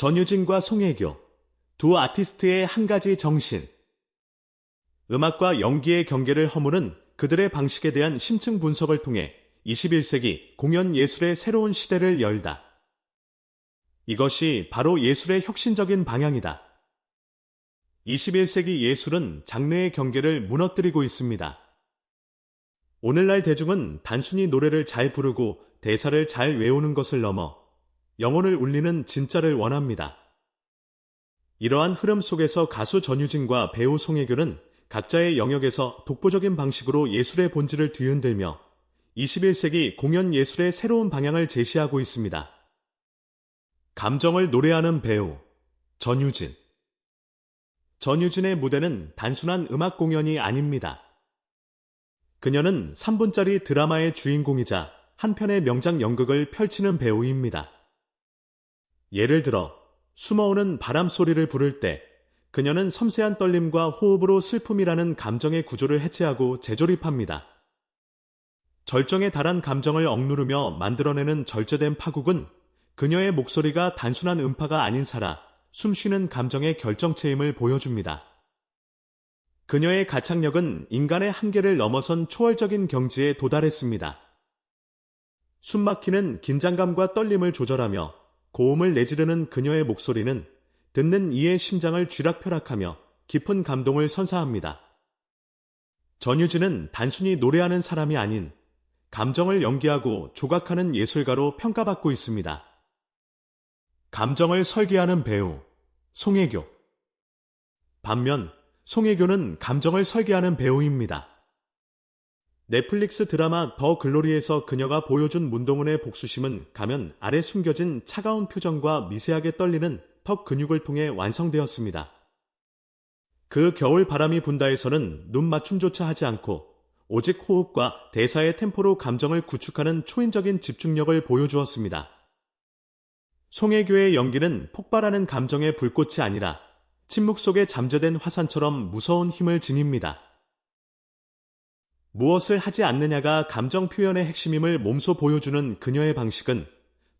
전유진과 송혜교, 두 아티스트의 한 가지 정신. 음악과 연기의 경계를 허무는 그들의 방식에 대한 심층 분석을 통해 21세기 공연 예술의 새로운 시대를 열다. 이것이 바로 예술의 혁신적인 방향이다. 21세기 예술은 장르의 경계를 무너뜨리고 있습니다. 오늘날 대중은 단순히 노래를 잘 부르고 대사를 잘 외우는 것을 넘어 영혼을 울리는 진짜를 원합니다. 이러한 흐름 속에서 가수 전유진과 배우 송혜교는 각자의 영역에서 독보적인 방식으로 예술의 본질을 뒤흔들며 21세기 공연 예술의 새로운 방향을 제시하고 있습니다. 감정을 노래하는 배우 전유진 전유진의 무대는 단순한 음악 공연이 아닙니다. 그녀는 3분짜리 드라마의 주인공이자 한 편의 명작 연극을 펼치는 배우입니다. 예를 들어 숨어오는 바람 소리를 부를 때 그녀는 섬세한 떨림과 호흡으로 슬픔이라는 감정의 구조를 해체하고 재조립합니다. 절정에 달한 감정을 억누르며 만들어내는 절제된 파국은 그녀의 목소리가 단순한 음파가 아닌 살아 숨쉬는 감정의 결정체임을 보여줍니다. 그녀의 가창력은 인간의 한계를 넘어선 초월적인 경지에 도달했습니다. 숨막히는 긴장감과 떨림을 조절하며 고음을 내지르는 그녀의 목소리는 듣는 이의 심장을 쥐락펴락하며 깊은 감동을 선사합니다. 전유진은 단순히 노래하는 사람이 아닌 감정을 연기하고 조각하는 예술가로 평가받고 있습니다. 감정을 설계하는 배우 송혜교 반면 송혜교는 감정을 설계하는 배우입니다. 넷플릭스 드라마 더 글로리에서 그녀가 보여준 문동은의 복수심은 가면 아래 숨겨진 차가운 표정과 미세하게 떨리는 턱 근육을 통해 완성되었습니다. 그 겨울 바람이 분다에서는 눈 맞춤조차 하지 않고 오직 호흡과 대사의 템포로 감정을 구축하는 초인적인 집중력을 보여주었습니다. 송혜교의 연기는 폭발하는 감정의 불꽃이 아니라 침묵 속에 잠재된 화산처럼 무서운 힘을 지닙니다. 무엇을 하지 않느냐가 감정 표현의 핵심임을 몸소 보여주는 그녀의 방식은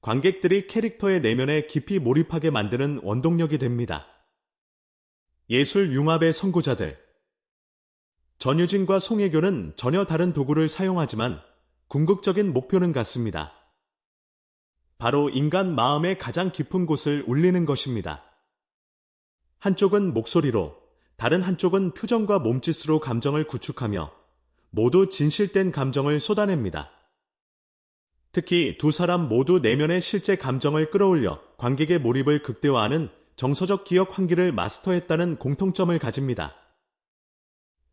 관객들이 캐릭터의 내면에 깊이 몰입하게 만드는 원동력이 됩니다. 예술 융합의 선구자들 전유진과 송혜교는 전혀 다른 도구를 사용하지만 궁극적인 목표는 같습니다. 바로 인간 마음의 가장 깊은 곳을 울리는 것입니다. 한쪽은 목소리로, 다른 한쪽은 표정과 몸짓으로 감정을 구축하며 모두 진실된 감정을 쏟아냅니다. 특히 두 사람 모두 내면의 실제 감정을 끌어올려 관객의 몰입을 극대화하는 정서적 기억 환기를 마스터했다는 공통점을 가집니다.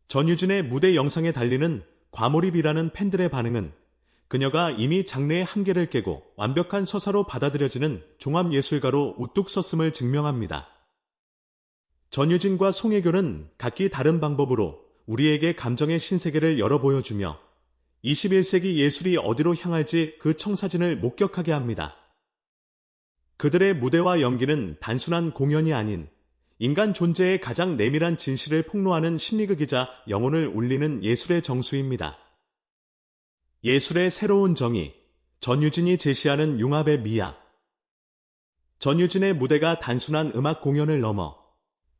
전유진의 무대 영상에 달리는 과몰입이라는 팬들의 반응은 그녀가 이미 장르의 한계를 깨고 완벽한 서사로 받아들여지는 종합예술가로 우뚝 섰음을 증명합니다. 전유진과 송혜교는 각기 다른 방법으로 우리에게 감정의 신세계를 열어 보여주며 21세기 예술이 어디로 향할지 그 청사진을 목격하게 합니다. 그들의 무대와 연기는 단순한 공연이 아닌 인간 존재의 가장 내밀한 진실을 폭로하는 심리극이자 영혼을 울리는 예술의 정수입니다. 예술의 새로운 정의, 전유진이 제시하는 융합의 미학. 전유진의 무대가 단순한 음악 공연을 넘어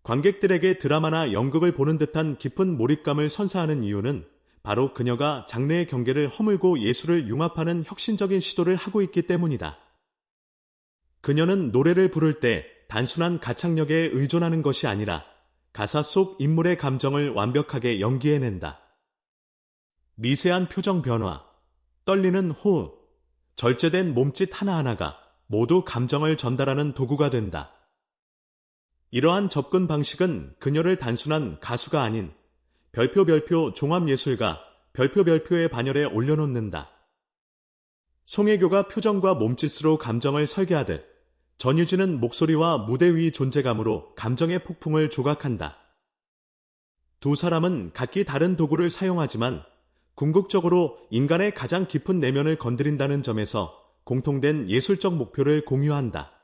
관객들에게 드라마나 연극을 보는 듯한 깊은 몰입감을 선사하는 이유는 바로 그녀가 장르의 경계를 허물고 예술을 융합하는 혁신적인 시도를 하고 있기 때문이다. 그녀는 노래를 부를 때 단순한 가창력에 의존하는 것이 아니라 가사 속 인물의 감정을 완벽하게 연기해낸다. 미세한 표정 변화, 떨리는 호흡, 절제된 몸짓 하나하나가 모두 감정을 전달하는 도구가 된다. 이러한 접근 방식은 그녀를 단순한 가수가 아닌 별표 별표 종합예술가 별표 별표의 반열에 올려놓는다. 송혜교가 표정과 몸짓으로 감정을 설계하듯 전유진은 목소리와 무대 위 존재감으로 감정의 폭풍을 조각한다. 두 사람은 각기 다른 도구를 사용하지만 궁극적으로 인간의 가장 깊은 내면을 건드린다는 점에서 공통된 예술적 목표를 공유한다.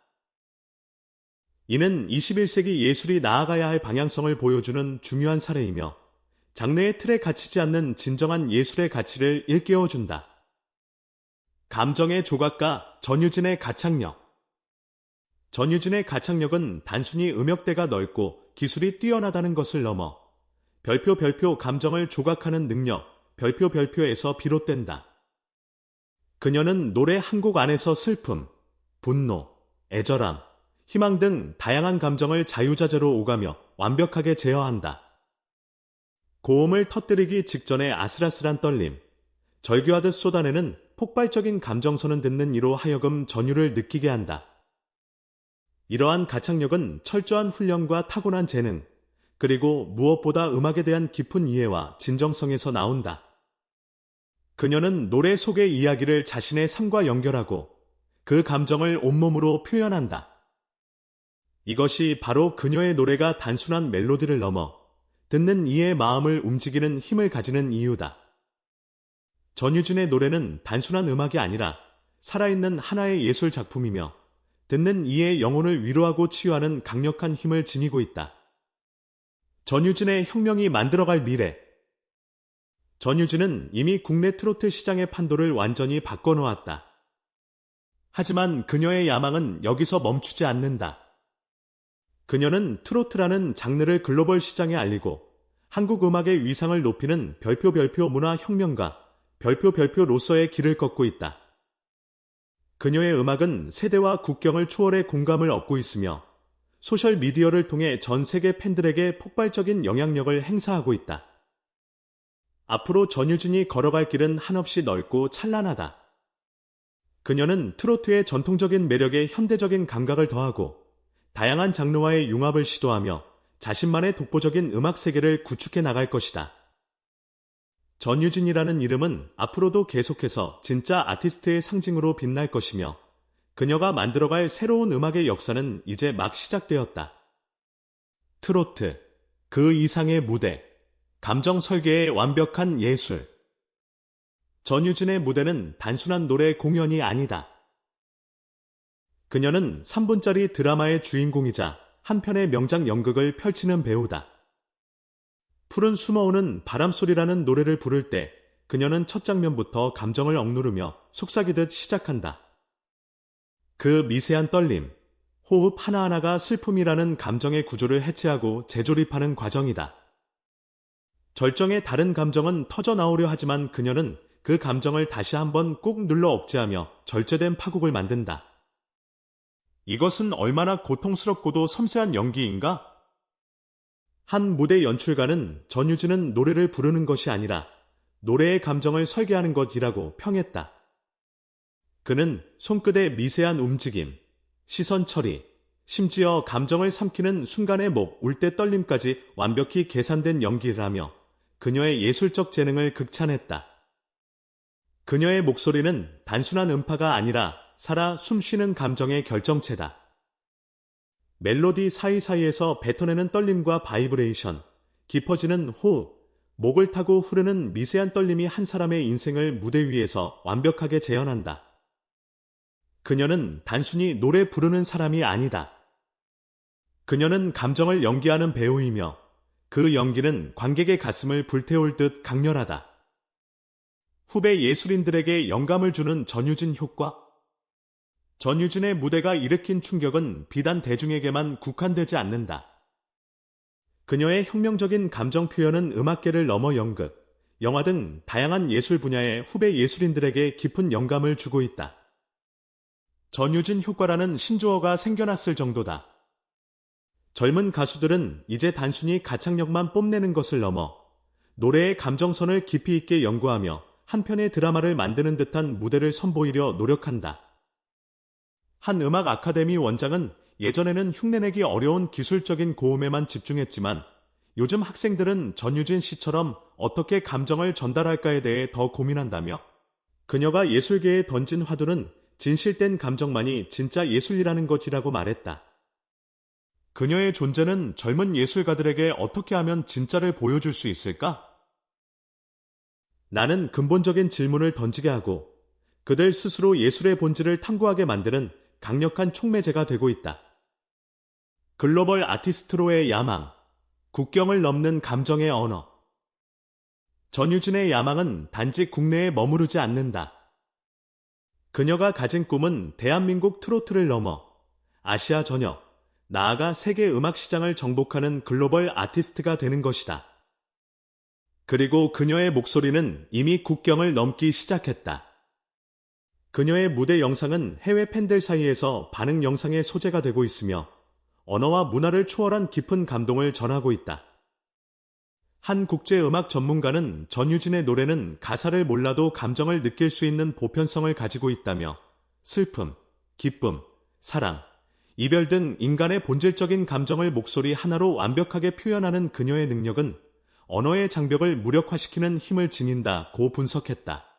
이는 21세기 예술이 나아가야 할 방향성을 보여주는 중요한 사례이며 장르의 틀에 갇히지 않는 진정한 예술의 가치를 일깨워준다. 감정의 조각가 전유진의 가창력 전유진의 가창력은 단순히 음역대가 넓고 기술이 뛰어나다는 것을 넘어 별표 별표 감정을 조각하는 능력, 별표 별표에서 비롯된다. 그녀는 노래 한 곡 안에서 슬픔, 분노, 애절함, 희망 등 다양한 감정을 자유자재로 오가며 완벽하게 제어한다. 고음을 터뜨리기 직전의 아슬아슬한 떨림, 절규하듯 쏟아내는 폭발적인 감정선을 듣는 이로 하여금 전율을 느끼게 한다. 이러한 가창력은 철저한 훈련과 타고난 재능, 그리고 무엇보다 음악에 대한 깊은 이해와 진정성에서 나온다. 그녀는 노래 속의 이야기를 자신의 삶과 연결하고 그 감정을 온몸으로 표현한다. 이것이 바로 그녀의 노래가 단순한 멜로디를 넘어 듣는 이의 마음을 움직이는 힘을 가지는 이유다. 전유진의 노래는 단순한 음악이 아니라 살아있는 하나의 예술 작품이며 듣는 이의 영혼을 위로하고 치유하는 강력한 힘을 지니고 있다. 전유진의 혁명이 만들어갈 미래. 전유진은 이미 국내 트로트 시장의 판도를 완전히 바꿔놓았다. 하지만 그녀의 야망은 여기서 멈추지 않는다. 그녀는 트로트라는 장르를 글로벌 시장에 알리고 한국 음악의 위상을 높이는 별표 별표 문화 혁명가 별표 별표로서의 길을 걷고 있다. 그녀의 음악은 세대와 국경을 초월해 공감을 얻고 있으며 소셜 미디어를 통해 전 세계 팬들에게 폭발적인 영향력을 행사하고 있다. 앞으로 전유진이 걸어갈 길은 한없이 넓고 찬란하다. 그녀는 트로트의 전통적인 매력에 현대적인 감각을 더하고 다양한 장르와의 융합을 시도하며 자신만의 독보적인 음악 세계를 구축해 나갈 것이다. 전유진이라는 이름은 앞으로도 계속해서 진짜 아티스트의 상징으로 빛날 것이며 그녀가 만들어갈 새로운 음악의 역사는 이제 막 시작되었다. 트로트, 그 이상의 무대, 감정 설계의 완벽한 예술. 전유진의 무대는 단순한 노래 공연이 아니다. 그녀는 3분짜리 드라마의 주인공이자 한 편의 명작 연극을 펼치는 배우다. 푸른 숨어오는 바람소리라는 노래를 부를 때 그녀는 첫 장면부터 감정을 억누르며 속삭이듯 시작한다. 그 미세한 떨림, 호흡 하나하나가 슬픔이라는 감정의 구조를 해체하고 재조립하는 과정이다. 절정의 다른 감정은 터져 나오려 하지만 그녀는 그 감정을 다시 한번 꾹 눌러 억제하며 절제된 파국을 만든다. 이것은 얼마나 고통스럽고도 섬세한 연기인가? 한 무대 연출가는 전유진은 노래를 부르는 것이 아니라 노래의 감정을 설계하는 것이라고 평했다. 그는 손끝의 미세한 움직임, 시선 처리, 심지어 감정을 삼키는 순간의 목, 울 때 떨림까지 완벽히 계산된 연기를 하며 그녀의 예술적 재능을 극찬했다. 그녀의 목소리는 단순한 음파가 아니라 살아 숨쉬는 감정의 결정체다. 멜로디 사이사이에서 뱉어내는 떨림과 바이브레이션, 깊어지는 호흡, 목을 타고 흐르는 미세한 떨림이 한 사람의 인생을 무대 위에서 완벽하게 재현한다. 그녀는 단순히 노래 부르는 사람이 아니다. 그녀는 감정을 연기하는 배우이며 그 연기는 관객의 가슴을 불태울 듯 강렬하다. 후배 예술인들에게 영감을 주는 전유진 효과? 전유진의 무대가 일으킨 충격은 비단 대중에게만 국한되지 않는다. 그녀의 혁명적인 감정 표현은 음악계를 넘어 연극, 영화 등 다양한 예술 분야의 후배 예술인들에게 깊은 영감을 주고 있다. 전유진 효과라는 신조어가 생겨났을 정도다. 젊은 가수들은 이제 단순히 가창력만 뽐내는 것을 넘어 노래의 감정선을 깊이 있게 연구하며 한 편의 드라마를 만드는 듯한 무대를 선보이려 노력한다. 한 음악 아카데미 원장은 예전에는 흉내내기 어려운 기술적인 고음에만 집중했지만 요즘 학생들은 전유진 씨처럼 어떻게 감정을 전달할까에 대해 더 고민한다며 그녀가 예술계에 던진 화두는 진실된 감정만이 진짜 예술이라는 것이라고 말했다. 그녀의 존재는 젊은 예술가들에게 어떻게 하면 진짜를 보여줄 수 있을까? 나는 근본적인 질문을 던지게 하고 그들 스스로 예술의 본질을 탐구하게 만드는 강력한 촉매제가 되고 있다. 글로벌 아티스트로의 야망, 국경을 넘는 감정의 언어. 전유진의 야망은 단지 국내에 머무르지 않는다. 그녀가 가진 꿈은 대한민국 트로트를 넘어 아시아 전역, 나아가 세계 음악 시장을 정복하는 글로벌 아티스트가 되는 것이다. 그리고 그녀의 목소리는 이미 국경을 넘기 시작했다. 그녀의 무대 영상은 해외 팬들 사이에서 반응 영상의 소재가 되고 있으며 언어와 문화를 초월한 깊은 감동을 전하고 있다. 한 국제 음악 전문가는 전유진의 노래는 가사를 몰라도 감정을 느낄 수 있는 보편성을 가지고 있다며 슬픔, 기쁨, 사랑, 이별 등 인간의 본질적인 감정을 목소리 하나로 완벽하게 표현하는 그녀의 능력은 언어의 장벽을 무력화시키는 힘을 지닌다고 분석했다.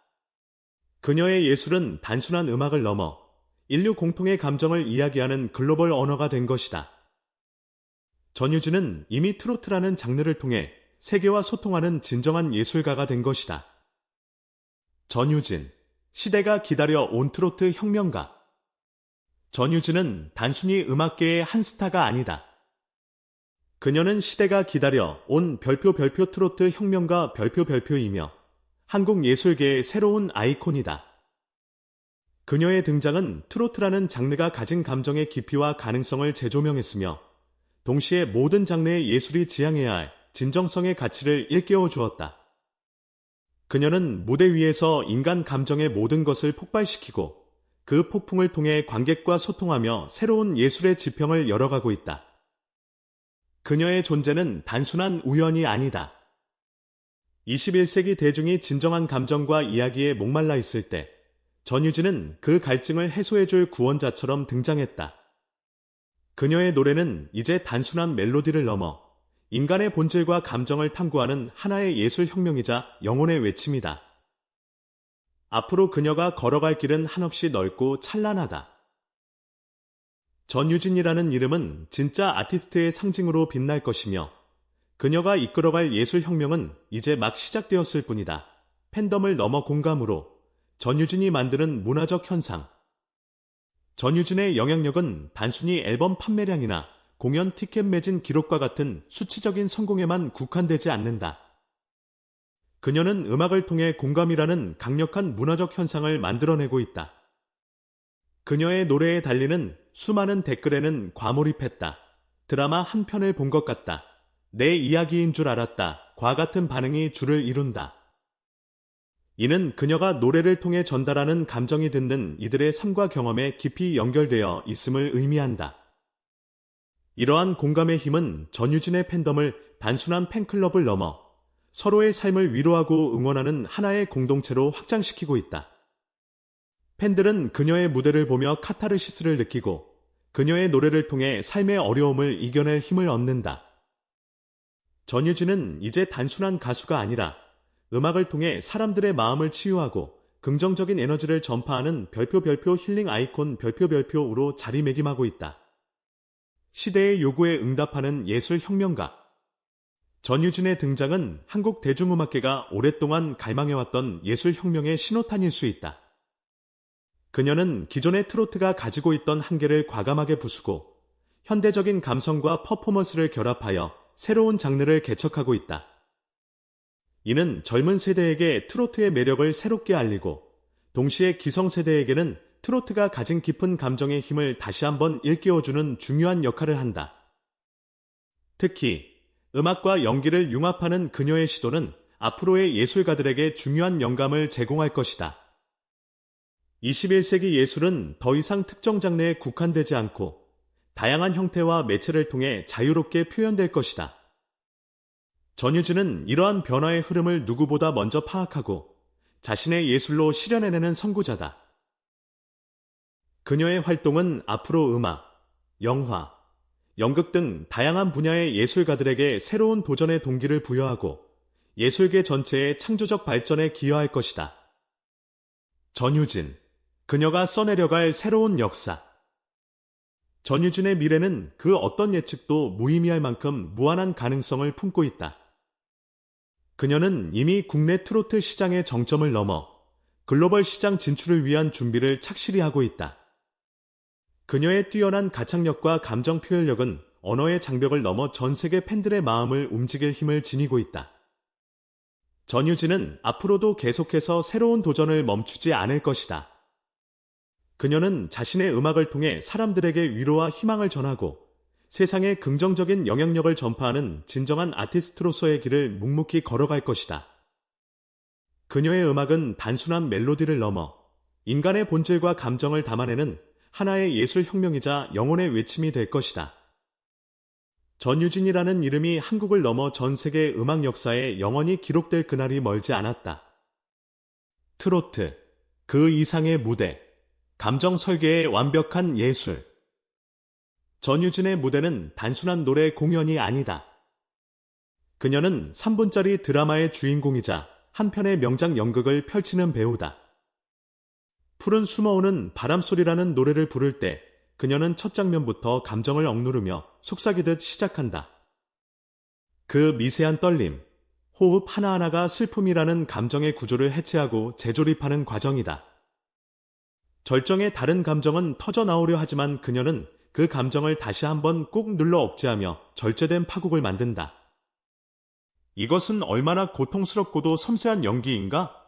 그녀의 예술은 단순한 음악을 넘어 인류 공통의 감정을 이야기하는 글로벌 언어가 된 것이다. 전유진은 이미 트로트라는 장르를 통해 세계와 소통하는 진정한 예술가가 된 것이다. 전유진, 시대가 기다려 온 트로트 혁명가. 전유진은 단순히 음악계의 한 스타가 아니다. 그녀는 시대가 기다려 온 별표 별표 트로트 혁명가 별표 별표이며 한국 예술계의 새로운 아이콘이다. 그녀의 등장은 트로트라는 장르가 가진 감정의 깊이와 가능성을 재조명했으며 동시에 모든 장르의 예술이 지향해야 할 진정성의 가치를 일깨워 주었다. 그녀는 무대 위에서 인간 감정의 모든 것을 폭발시키고 그 폭풍을 통해 관객과 소통하며 새로운 예술의 지평을 열어가고 있다. 그녀의 존재는 단순한 우연이 아니다. 21세기 대중이 진정한 감정과 이야기에 목말라 있을 때 전유진은 그 갈증을 해소해줄 구원자처럼 등장했다. 그녀의 노래는 이제 단순한 멜로디를 넘어 인간의 본질과 감정을 탐구하는 하나의 예술 혁명이자 영혼의 외침이다. 앞으로 그녀가 걸어갈 길은 한없이 넓고 찬란하다. 전유진이라는 이름은 진짜 아티스트의 상징으로 빛날 것이며 그녀가 이끌어갈 예술혁명은 이제 막 시작되었을 뿐이다. 팬덤을 넘어 공감으로 전유진이 만드는 문화적 현상. 전유진의 영향력은 단순히 앨범 판매량이나 공연 티켓 매진 기록과 같은 수치적인 성공에만 국한되지 않는다. 그녀는 음악을 통해 공감이라는 강력한 문화적 현상을 만들어내고 있다. 그녀의 노래에 달리는 수많은 댓글에는 과몰입했다. 드라마 한 편을 본 것 같다. 내 이야기인 줄 알았다. 과 같은 반응이 줄을 이룬다. 이는 그녀가 노래를 통해 전달하는 감정이 듣는 이들의 삶과 경험에 깊이 연결되어 있음을 의미한다. 이러한 공감의 힘은 전유진의 팬덤을 단순한 팬클럽을 넘어 서로의 삶을 위로하고 응원하는 하나의 공동체로 확장시키고 있다. 팬들은 그녀의 무대를 보며 카타르시스를 느끼고 그녀의 노래를 통해 삶의 어려움을 이겨낼 힘을 얻는다. 전유진은 이제 단순한 가수가 아니라 음악을 통해 사람들의 마음을 치유하고 긍정적인 에너지를 전파하는 별표 별표 힐링 아이콘 별표 별표로 자리매김하고 있다. 시대의 요구에 응답하는 예술 혁명가 전유진의 등장은 한국 대중음악계가 오랫동안 갈망해왔던 예술 혁명의 신호탄일 수 있다. 그녀는 기존의 트로트가 가지고 있던 한계를 과감하게 부수고 현대적인 감성과 퍼포먼스를 결합하여 새로운 장르를 개척하고 있다. 이는 젊은 세대에게 트로트의 매력을 새롭게 알리고 동시에 기성세대에게는 트로트가 가진 깊은 감정의 힘을 다시 한번 일깨워주는 중요한 역할을 한다. 특히 음악과 연기를 융합하는 그녀의 시도는 앞으로의 예술가들에게 중요한 영감을 제공할 것이다. 21세기 예술은 더 이상 특정 장르에 국한되지 않고 다양한 형태와 매체를 통해 자유롭게 표현될 것이다. 전유진은 이러한 변화의 흐름을 누구보다 먼저 파악하고 자신의 예술로 실현해내는 선구자다. 그녀의 활동은 앞으로 음악, 영화, 연극 등 다양한 분야의 예술가들에게 새로운 도전의 동기를 부여하고 예술계 전체의 창조적 발전에 기여할 것이다. 전유진, 그녀가 써내려갈 새로운 역사. 전유진의 미래는 그 어떤 예측도 무의미할 만큼 무한한 가능성을 품고 있다. 그녀는 이미 국내 트로트 시장의 정점을 넘어 글로벌 시장 진출을 위한 준비를 착실히 하고 있다. 그녀의 뛰어난 가창력과 감정 표현력은 언어의 장벽을 넘어 전 세계 팬들의 마음을 움직일 힘을 지니고 있다. 전유진은 앞으로도 계속해서 새로운 도전을 멈추지 않을 것이다. 그녀는 자신의 음악을 통해 사람들에게 위로와 희망을 전하고 세상에 긍정적인 영향력을 전파하는 진정한 아티스트로서의 길을 묵묵히 걸어갈 것이다. 그녀의 음악은 단순한 멜로디를 넘어 인간의 본질과 감정을 담아내는 하나의 예술 혁명이자 영혼의 외침이 될 것이다. 전유진이라는 이름이 한국을 넘어 전 세계 음악 역사에 영원히 기록될 그날이 멀지 않았다. 트로트, 그 이상의 무대, 감정 설계의 완벽한 예술. 전유진의 무대는 단순한 노래 공연이 아니다. 그녀는 3분짜리 드라마의 주인공이자 한 편의 명작 연극을 펼치는 배우다. 푸른 숨어오는 바람소리라는 노래를 부를 때 그녀는 첫 장면부터 감정을 억누르며 속삭이듯 시작한다. 그 미세한 떨림, 호흡 하나하나가 슬픔이라는 감정의 구조를 해체하고 재조립하는 과정이다. 절정의 다른 감정은 터져 나오려 하지만 그녀는 그 감정을 다시 한번 꾹 눌러 억제하며 절제된 파국을 만든다. 이것은 얼마나 고통스럽고도 섬세한 연기인가?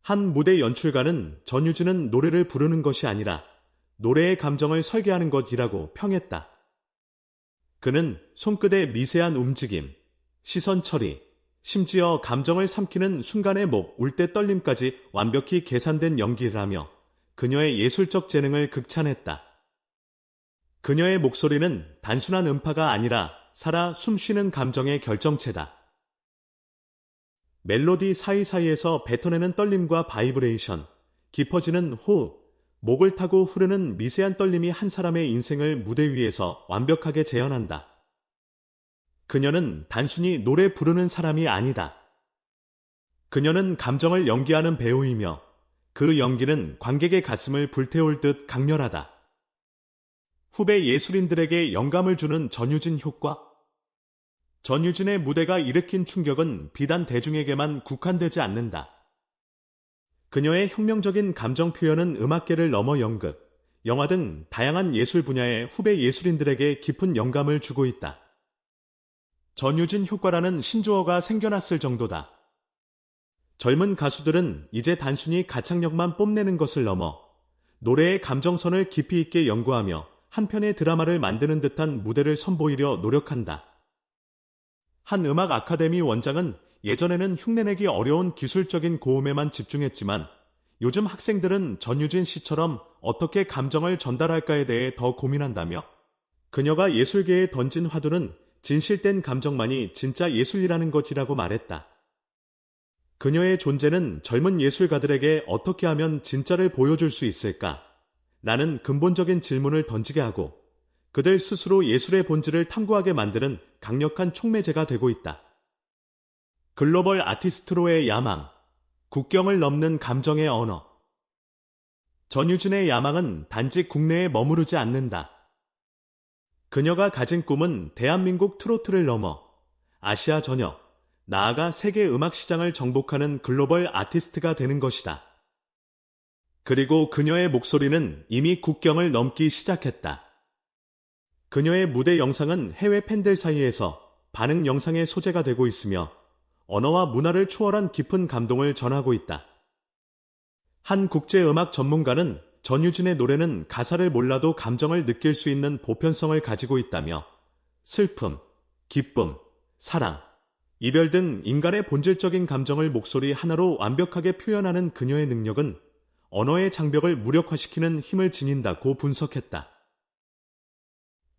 한 무대 연출가는 전유진은 노래를 부르는 것이 아니라 노래의 감정을 설계하는 것이라고 평했다. 그는 손끝의 미세한 움직임, 시선 처리, 심지어 감정을 삼키는 순간의 목, 울 때 떨림까지 완벽히 계산된 연기를 하며 그녀의 예술적 재능을 극찬했다. 그녀의 목소리는 단순한 음파가 아니라 살아 숨쉬는 감정의 결정체다. 멜로디 사이사이에서 뱉어내는 떨림과 바이브레이션, 깊어지는 호흡, 목을 타고 흐르는 미세한 떨림이 한 사람의 인생을 무대 위에서 완벽하게 재현한다. 그녀는 단순히 노래 부르는 사람이 아니다. 그녀는 감정을 연기하는 배우이며 그 연기는 관객의 가슴을 불태울 듯 강렬하다. 후배 예술인들에게 영감을 주는 전유진 효과? 전유진의 무대가 일으킨 충격은 비단 대중에게만 국한되지 않는다. 그녀의 혁명적인 감정 표현은 음악계를 넘어 연극, 영화 등 다양한 예술 분야의 후배 예술인들에게 깊은 영감을 주고 있다. 전유진 효과라는 신조어가 생겨났을 정도다. 젊은 가수들은 이제 단순히 가창력만 뽐내는 것을 넘어 노래의 감정선을 깊이 있게 연구하며 한 편의 드라마를 만드는 듯한 무대를 선보이려 노력한다. 한 음악 아카데미 원장은 예전에는 흉내내기 어려운 기술적인 고음에만 집중했지만 요즘 학생들은 전유진 씨처럼 어떻게 감정을 전달할까에 대해 더 고민한다며 그녀가 예술계에 던진 화두는 진실된 감정만이 진짜 예술이라는 것이라고 말했다. 그녀의 존재는 젊은 예술가들에게 어떻게 하면 진짜를 보여줄 수 있을까? 라는 근본적인 질문을 던지게 하고 그들 스스로 예술의 본질을 탐구하게 만드는 강력한 촉매제가 되고 있다. 글로벌 아티스트로의 야망, 국경을 넘는 감정의 언어. 전유진의 야망은 단지 국내에 머무르지 않는다. 그녀가 가진 꿈은 대한민국 트로트를 넘어 아시아 전역, 나아가 세계 음악 시장을 정복하는 글로벌 아티스트가 되는 것이다. 그리고 그녀의 목소리는 이미 국경을 넘기 시작했다. 그녀의 무대 영상은 해외 팬들 사이에서 반응 영상의 소재가 되고 있으며 언어와 문화를 초월한 깊은 감동을 전하고 있다. 한 국제 음악 전문가는 전유진의 노래는 가사를 몰라도 감정을 느낄 수 있는 보편성을 가지고 있다며 슬픔, 기쁨, 사랑, 이별 등 인간의 본질적인 감정을 목소리 하나로 완벽하게 표현하는 그녀의 능력은 언어의 장벽을 무력화시키는 힘을 지닌다고 분석했다.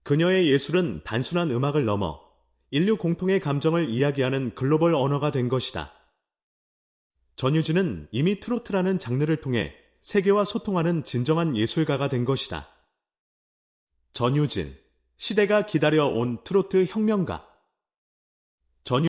그녀의 예술은 단순한 음악을 넘어 인류 공통의 감정을 이야기하는 글로벌 언어가 된 것이다. 전유진은 이미 트로트라는 장르를 통해 세계와 소통하는 진정한 예술가가 된 것이다. 전유진, 시대가 기다려온 트로트 혁명가.